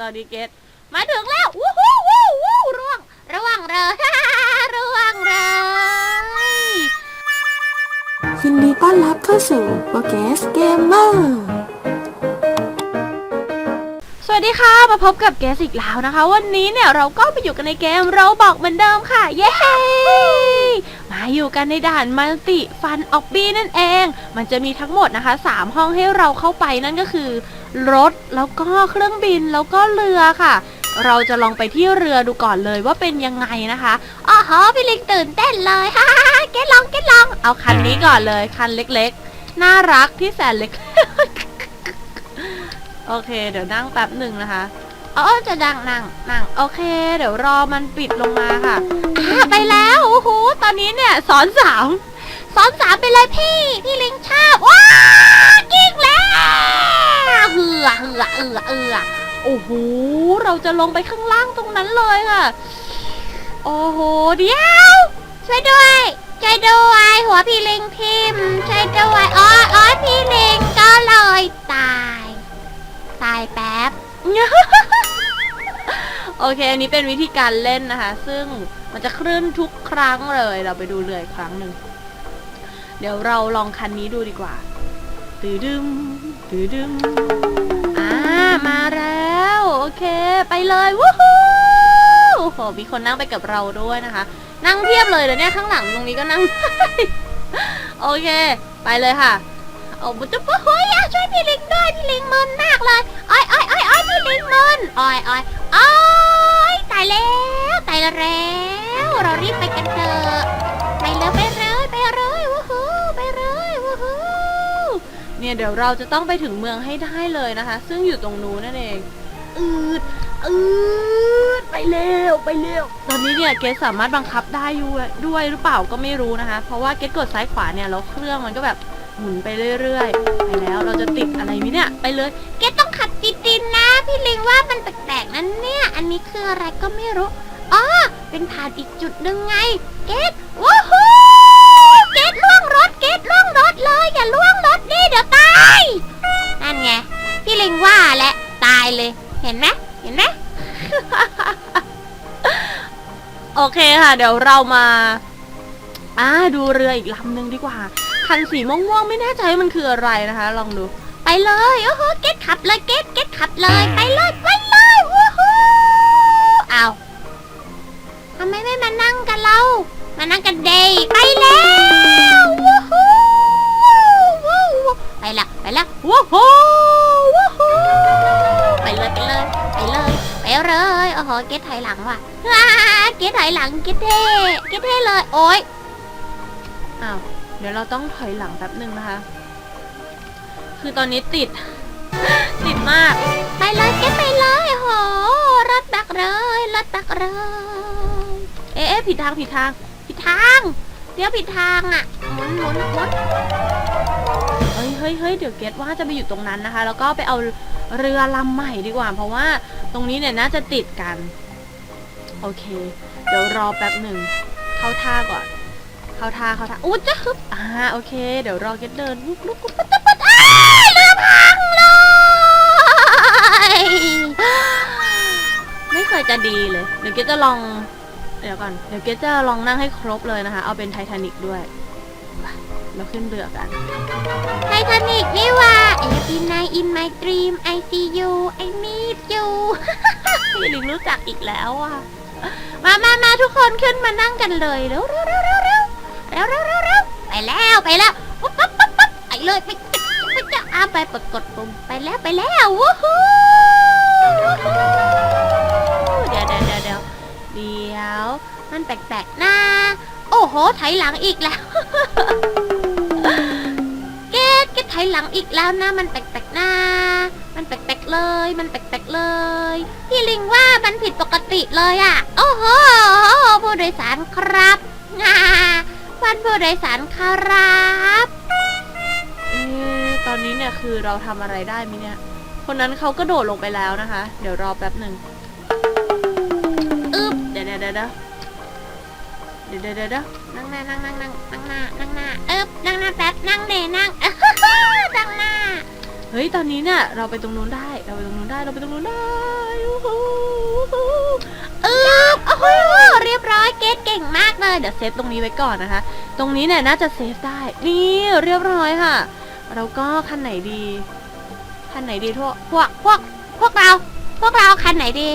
ตอนนี้เกตมาถึงแล้ววู้ฮู้วู้วู้ร่วงระวังเลยระวังเลยยินดีต้อนรับเข้าสู่โปรแกสเกมเมอร์สวัสดีค่ะ มาพบกับเกสอีกแล้วนะคะ วันนี้เนี่ยเราก็ไปอยู่กันในเกมเราบอกเหมือนเดิมค่ะ เย้ มาอยู่กันในด่านมัลติฟันออกบี้นั่นเอง มันจะมีทั้งหมดนะคะ 3 ห้องให้เราเข้าไปนั่นก็คือ รถแล้วก็เครื่องบินแล้วก็เรือค่ะ เราจะลองไปที่เรือดูก่อนเลยว่าเป็นยังไงนะคะอ๋อฮะพี่ลิงตื่นเต้นเลยฮ่าเกลองเกลอง เอาคันนี้ก่อนเลยคันเล็กๆ น่ารักที่แสนเล็ก โอเค เดี๋ยวนั่งแป๊บหนึ่งนะคะอ๋อจะดังนั่งนั่งโอเค เดี๋ยวรอมันปิดลงมาค่ะไปแล้วโอ้โหตอนนี้เนี่ยสอนสามสอนสามไปเลยพี่ พี่ลิงชอบว้ากิ้งแล้ว เหือเหือเอือเอือโอ้โห เราจะลงไปข้างล่างตรงนั้นเลยค่ะ โอ้โห เดี๋ยว ช่วยด้วยช่วยด้วย หัวพี่ลิงทิมช่วยด้วยอ๋ออ๋อพี่ลิงก็เลยตาย ตายแป๊บ โอเค อันนี้เป็นวิธีการเล่นนะคะ ซึ่งมันจะคลื่นทุกครั้งเลย เราไปดูเรืออีกครั้งหนึ่ง เดี๋ยวเราลองคันนี้ดูดีกว่า ตือดึม ตือดึมอ่ามาแล้ว โอเค ไปเลยวู้ฮู้โอ้โหมีคนนั่งไปกับเราด้วยนะคะ นั่งเทียบเลยเดี๋ยวเนี่ยข้างหลังตรงนี้ก็นั่ง โอเค ไปเลยค่ะโอ้บุตรปุ๊เฮ้ยอะช่วยพี่ลิงด้วยพี่ลิงมึนมากเลยอ้อยอ้อยอ้อยอ้อยพี่ลิงมึนอ้อยอ้อยอ้อยตายแล้วตายแล้ว เรารีบไปกันเถอะไปเลยไป เนี่ยเดี๋ยวเราจะต้องไปถึงเมืองให้ได้เลยนะคะ ซึ่งอยู่ตรงนู้นนั่นเอง อืดอืดไปเร็วไปเร็วตอนนี้เนี่ยเกสสามารถบังคับได้ด้วยด้วยหรือเปล่าก็ไม่รู้นะคะ เพราะว่าเกสกดซ้ายขวาเนี่ยแล้วเครื่องมันก็แบบหมุนไปเรื่อยๆ ไปแล้วเราจะติดอะไรมิเนี่ย ไปเลย เกตต้องขับติดๆนะ พี่ลิงว่ามันแปลกๆนั่นเนี่ย อันนี้คืออะไรก็ไม่รู้อ๋อเป็นผ่านอีกจุดหนึ่งไง เกตว้าวฮู้เกตล่วงรถเกตล่วงรถเลยอย่าล่วงรถ เดี๋ยวตายนั่นไงพี่ลิงว่าแหละตายเลย เห็นไหมเห็นไหม โอเคค่ะ เดี๋ยวเรามาอ่าดูเรืออีกลำหนึ่งดีกว่า คันสีม่วงๆไม่แน่ใจว่ามันคืออะไรนะคะ ลองดู ไปเลยโอ้โหเก็ตขับเลยเก็ตเก็ตขับเลย ไปเลยไปเลยวู้ฮู้เอาทำไมไม่มานั่งกันเรา มานั่งกันเดย์ไปแล้ว ไปละวู้ฮู้วู้ฮู้ไปเลยไปเลยไปเลยไปเลยโอ้โหเก็ตถอยหลังว่ะว้าเก็ตถอยหลังเก็ตเท่เก็ตเท่เลยโอ๊ยอ้าวเดี๋ยวเราต้องถอยหลังแป๊บหนึ่งนะคะ คือตอนนี้ติด ติดมาก ไปเลยแกไปเลยโหรถบักเลยรถบักเลยเอ๊ะเอ๊ะผิดทางผิดทาง ผิดทาง เดี๋ยวผิดทางอะหมุนหมุนหมุน เฮ้ยเฮ้ยเฮ้ยเดี๋ยวเกตว่าจะไปอยู่ตรงนั้นนะคะ แล้วก็ไปเอาเรือลำใหม่ดีกว่า เพราะว่าตรงนี้เนี่ยน่าจะติดกัน โอเค เดี๋ยวรอแป๊บหนึ่ง เข้าท่าก่อน เข้าท่าเข้าท่าอู้จะฮึบอ่าโอเค เดี๋ยวรอเกตเดินลุกลุกลุกปั๊บปั๊บปั๊บอ้ายเรือพังเลยไม่เคยจะดีเลย เดี๋ยวเกตจะลอง เดี๋ยวก่อน เดี๋ยวเกตจะลองนั่งให้ครบเลยนะคะ เอาเป็นไททานิกด้วย เราขึ้นเรือกัน ไททานิกนี่ว่า Every night in my dream I see you I need you พี่ลิงรู้จักอีกแล้วอะ มามามาทุกคนขึ้นมานั่งกันเลยเร็วเร็วเร็วเร็วเร็วเร็วเร็วเร็วเร็วไปแล้วไปแล้วปุ๊บปั๊บปั๊บปั๊บไปเลยไปไปจะอ้าไปกดกดปุ่มไปแล้วไปแล้ววู้ฮู้เดี๋ยวเดี๋ยวเดี๋ยวเดี๋ยวเดี๋ยวมันแปลกๆนะโอ้โหไถหลังอีกแล้ว ยหลังอีกแล้วนะ มันแปลกๆนะ มันแปลกๆเลย มันแปลกๆเลย พี่ลิงว่ามันผิดปกติเลยอะ่ะ โอ้โหผู้โดยสารครับงาวันผู้โดยสารครับเอ๊ตอนนี้เนี่ยคือเราทำอะไรได้มิเนี่ย คนนั้นเขาก็โดดลงไปแล้วนะคะ เดี๋ยวรอแป๊บหนึ่งอึ๊บเดี๋ยวเดี๋ยวเดี๋ยวเดี๋ยวเดี๋ยวเดี๋นั่งหน้านั่งนั่งนั่งนั่งหน้านั่งหน้าอึ๊บนั่งหน้าแป๊บนั่งเนนั่งอ ดังหน้าเฮ้ยตอนนี้เนี่ยเราไปตรงนู้นได้ เราไปตรงนู้นได้เราไปตรงนู้นได้อู้หูเออโอ้โหเรียบร้อยเกตเก่งมากเลยเดี๋ยวเซฟตรงนี้ไว้ก่อนนะคะ ตรงนี้เนี่ยน่าจะเซฟได้นี่เรียบร้อยค่ะแล้วก็คันไหนดีคันไหนดีทั่วพวกพวกพวกเรา พวกเราคันไหนดี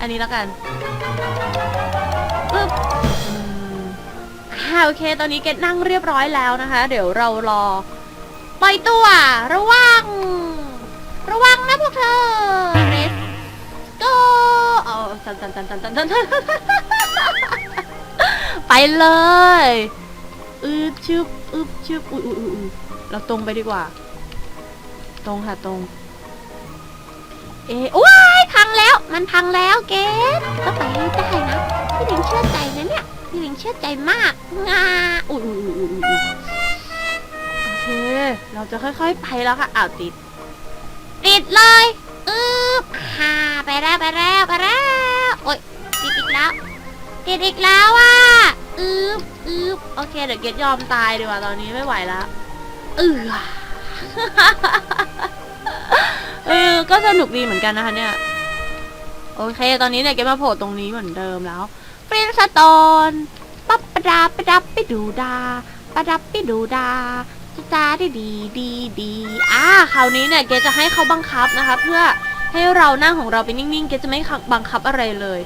อันนี้แล้วกันาโอเค ตอนนี้เกดนั่งเรียบร้อยแล้วนะคะ เดี๋ยวเรารอปล่อยตัว ระวัง ระวังนะพวกเธอ Let's go เอาตันตันตันตันตันตันไปเลยอึบชึบอึบชึบอุ้ยอุ้ยอุ้ยอุ๊ยเราตรงไปดีกว่า ตรงค่ะตรง เอ๊ว้ายพังแล้ว มันพังแล้วเกดก็ไปได้นะพี่ลิงเชื่อใจนะเนี่ย พี่ลิงเชื่อใจมากงาอุ้ยโอเค เราจะค่อย ๆ ไปแล้วค่ะอ้าวติด ติดเลยอึ๊บฮ่าไปแล้วไปแล้วไปแล้วโอ๊ยติดอีกแล้วติดอีกแล้วอะอึ๊บอึ๊บโอเคเดี๋ยวเกดยอมตายดีกว่าตอนนี้ไม่ไหวแล้วเออเออ ก็สนุกดีเหมือนกันนะคะเนี่ย โอเค ตอนนี้เนี่ยเกดมาโผล่ตรงนี้เหมือนเดิมแล้ว ฟรินสโตนปับประดาประดับไปดูดาประดับไปดูดาจ้าจ้าได้ดีดีดีอ่าคราวนี้เนี่ยเกดจะให้เขาบังคับนะคะ เพื่อให้เรานั่งของเราไปนิ่งๆเกดจะไม่บังคับอะไรเลย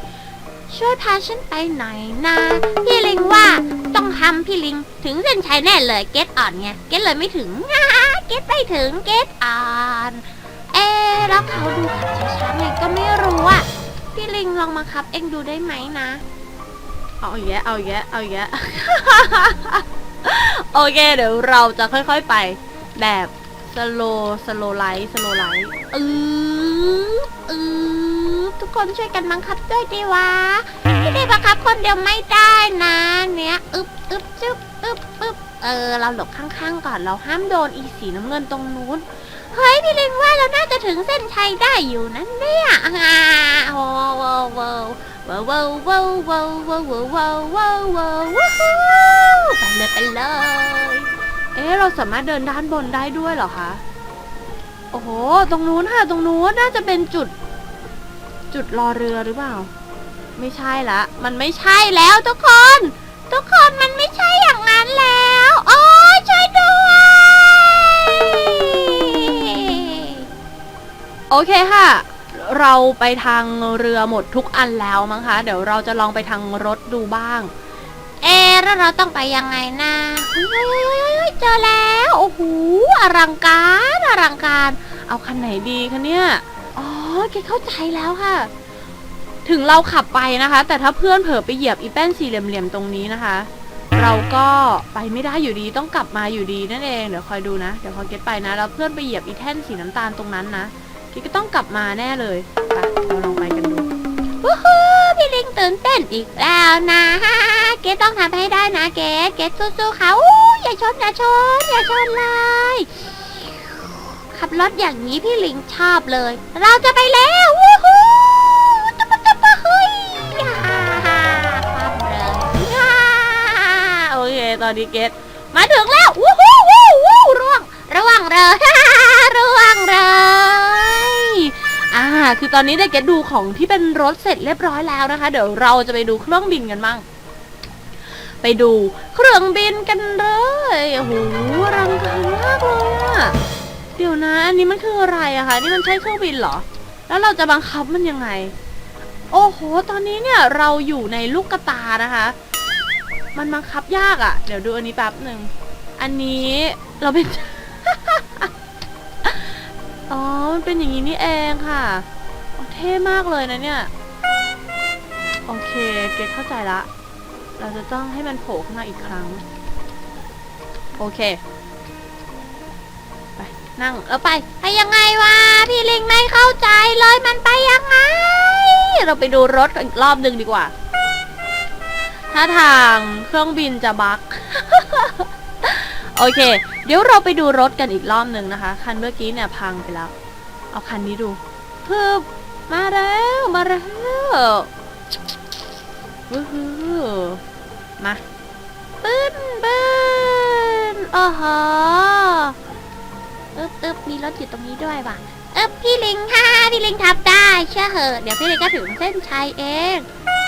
ช่วยพาฉันไปไหนนะพี่ลิงว่าต้องทำพี่ลิงถึงเส้นชัยแน่เลยเกตอ่อนไงเกตเลยไม่ถึงเกตไม่ถึงเกตอ่อนเอ๊แล้วเขาดูขับช้าๆไงก็ไม่รู้อะพี่ลิงลองมาขับเองดูได้ไหมนะ เอาอีกแยะเอาอีกแยะเอาอีกแยะโอเคเดี๋ยวเราจะค่อยๆไปแบบสโลสโลไลท์สโลไลท์อืออือทุกคนช่วยกันบังคับด้วยดีวะพี่ได้บังคับคนเดียวไม่ได้นะเนี้ยอึบอึบจึ๊บอึบอึบเออ เราหลบข้างๆก่อนเราห้ามโดนอีสีน้ำเงินตรงนู้นเฮ้ยพี่ลิงว่าเราน่าจะถึงเส้นชัยได้อยู่นั่นเนี่ยอ่าว้าวว้าว ว้าวว้าวว้าวว้าวว้าวว้าวว้าวว้าวไปเลยไปเลย เอ๊ะเราสามารถเดินด้านบนได้ด้วยเหรอคะ โอ้โห ตรงนู้นค่ะตรงนู้นน่าจะเป็นจุด จุดรอเรือหรือเปล่า ไม่ใช่ละ มันไม่ใช่แล้วทุกคน ทุกคนมันไม่ใช่อย่างนั้นแล้วโอ้ช่วยด้วย โอเคค่ะ เราไปทางเรือหมดทุกอันแล้วมั้งคะ เดี๋ยวเราจะลองไปทางรถดูบ้าง เอ๊ะแล้วเราต้องไปยังไงนะเฮ้ยเจอแล้วโอ้โหอลังการอลังการ เอาคันไหนดีคะเนี่ยอ๋อแกเข้าใจแล้วค่ะ ถึงเราขับไปนะคะ แต่ถ้าเพื่อนเผลอไปเหยียบอีแป้นสี่เหลี่ยมๆตรงนี้นะคะ เราก็ไปไม่ได้อยู่ดีต้องกลับมาอยู่ดีนั่นเองเดี๋ยวคอยดูนะเดี๋ยวพอเก็ตไปนะแล้วเพื่อนไปเหยียบอีแท่นสีน้ำตาลตรงนั้นนะ เกตก็ต้องกลับมาแน่เลยไปเราลองไปกันดูวู้ฮู้พี่ลิงตื่นเต้นอีกแล้วนะเกตต้องทำให้ได้นะเกตเกตสู้ๆเขาอย่าชนอย่าชนอย่าชนเลยขับรถอย่างนี้พี่ลิงชอบเลย เราจะไปแล้ววู้ฮู้ตุ๊บตุ๊บเฮ้ยฮ่าฮ่าควาฮ่าโอเคตอนนี้เกตมาถึงแล้ววู้ฮู้วู้วู้ร่วงระวังเลย คือตอนนี้เนี่ยเกดดูของที่เป็นรถเสร็จเรียบร้อยแล้วนะคะ เดี๋ยวเราจะไปดูเครื่องบินกันบ้าง ไปดูเครื่องบินกันเลยโอ้โหอลังการมากเลยอะเดี๋ยวนะอันนี้มันคืออะไรอะคะนี่มันใช่เครื่องบินเหรอ แล้วเราจะบังคับมันยังไง โอ้โห ตอนนี้เนี่ยเราอยู่ในลูกกระตานะคะ มันบังคับยากอะเดี๋ยวดูอันนี้แป๊บหนึ่งอันนี้เราเป็นอ๋อ มันเป็นอย่างนี้นี่เองค่ะ ท่มากเลยนะเนี่ย โอเค เกตเข้าใจละ เราจะต้องให้มันโผล่ขึ้นมาอีกครั้ง โอเค ไป นั่งแล้วไป ไปยังไงวะ พี่ลิงไม่เข้าใจเลยมันไปยังไง เราไปดูรถอีกรอบหนึ่งดีกว่า ถ้าทางเครื่องบินจะบักโอเค เดี๋ยวเราไปดูรถกันอีกรอบหนึ่งนะคะ คันเมื่อกี้เนี่ยพังไปแล้ว เอาคันนี้ดูพึบ มาแล้วมาแล้ววู้ฮู้มาปื้นปื้นโอ้โหอึบอึบมีรถอยู่ตรงนี้ด้วยว่ะอึบพี่ลิงค่ะพี่ลิงทับได้เชื่อเหอะเดี๋ยวพี่ลิงก็ถึงเส้นชัยเอง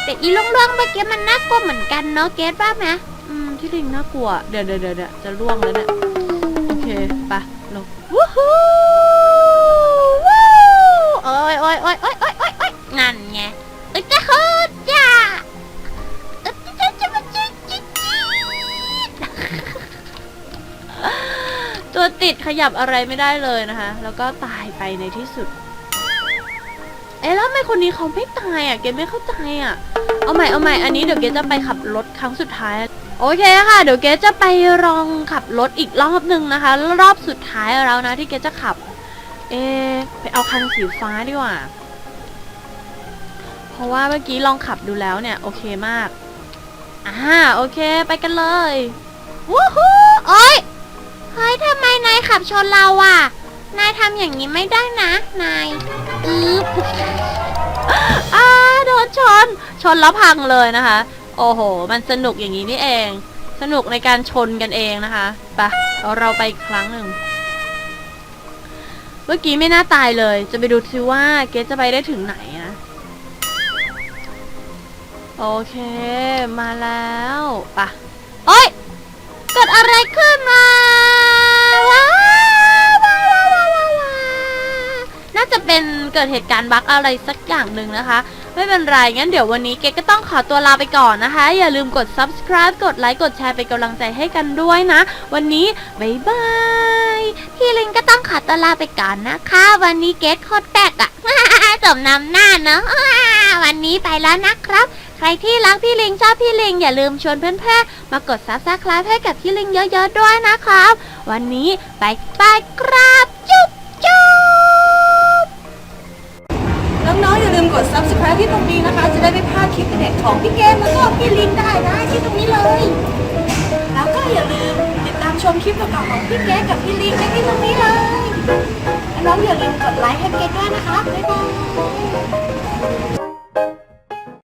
แต่อีล่วงเมื่อกี้มันน่ากลัวเหมือนกันเนาะเกตว่าไหมอืมที่ลิงน่ากลัวเดี๋ยวเดี๋ยวเดี๋ยวเดี๋ยวจะล่วงแล้วเนี่ยโอเคไปลงวู้ฮู้วู้โอ้ยโอ้ยโอ้ย ตัวติดขยับอะไรไม่ได้เลยนะคะ แล้วก็ตายไปในที่สุด เอ๊ะแล้วทำไมคนนี้เขาไม่ตายอะ เกมไม่เข้าใจอะ เอาใหม่เอาใหม่อันนี้เดี๋ยวเกจะไปขับรถครั้งสุดท้าย โอเคค่ะ เดี๋ยวเกจะไปลองขับรถอีกรอบหนึ่งนะคะ รอบสุดท้ายแล้วนะที่เกจะขับ เอะไปเอาคันสีฟ้าดีกว่า เพราะว่าเมื่อกี้ลองขับดูแล้วเนี่ย โอเคมาก อ่าโอเค ไปกันเลยวู้ฮู้โอ้ย ขับชนเราอะ นายทำอย่างนี้ไม่ได้นะ นายอืบอ่าโดนชน ชนแล้วพังเลยนะคะ โอ้โห มันสนุกอย่างนี้นี่เอง สนุกในการชนกันเองนะคะไปะเราไปอีกครั้งหนึ่งเมื่อกี้ไม่น่าตายเลย จะไปดูซิว่าเกสจะไปได้ถึงไหนนะ โอเค มาแล้วไปะโอ้ย เกิดอะไรขึ้นมาว้าวว้าวว้าวว้าวว้าวว้าว น่าจะ เกิดเหตุการณ์บั๊กอะไรสักอย่างหนึ่งนะคะ ไม่เป็นไรงั้นเดี๋ยววันนี้เกดก็ต้องขอตัวลาไปก่อนนะคะ อย่าลืมกด subscribe กดไลค์กดแชร์เป็นกำลังใจให้กันด้วยนะ วันนี้บ๊ายบายพี่ลิงก็ต้องขอตัวลาไปก่อนนะคะ วันนี้เกตโคตรแปลกอะสมน้ำหน้าเนอะวันนี้ไปแล้วนะครับ ใครที่รักพี่ลิงชอบพี่ลิง อย่าลืมชวนเพื่อนๆมากดซับสไครต์ให้กับพี่ลิงเยอะๆด้วยนะครับ วันนี้ไปไปครับ ด subscribe ที่ตรงนี้นะคะ จะได้ไม่พลาดคลิปเด็ดของพี่เกมแล้วก็พี่ลินได้นะที่ตรงนี้เลย แล้วก็อย่าลืมติดตามชมคลิปเก่าๆของพี่เกมกับพี่ลินได้ที่ตรงนี้เลยและน้องอย่าลืมกดไลค์ให้เกมด้วยนะคะบ๊ายบาย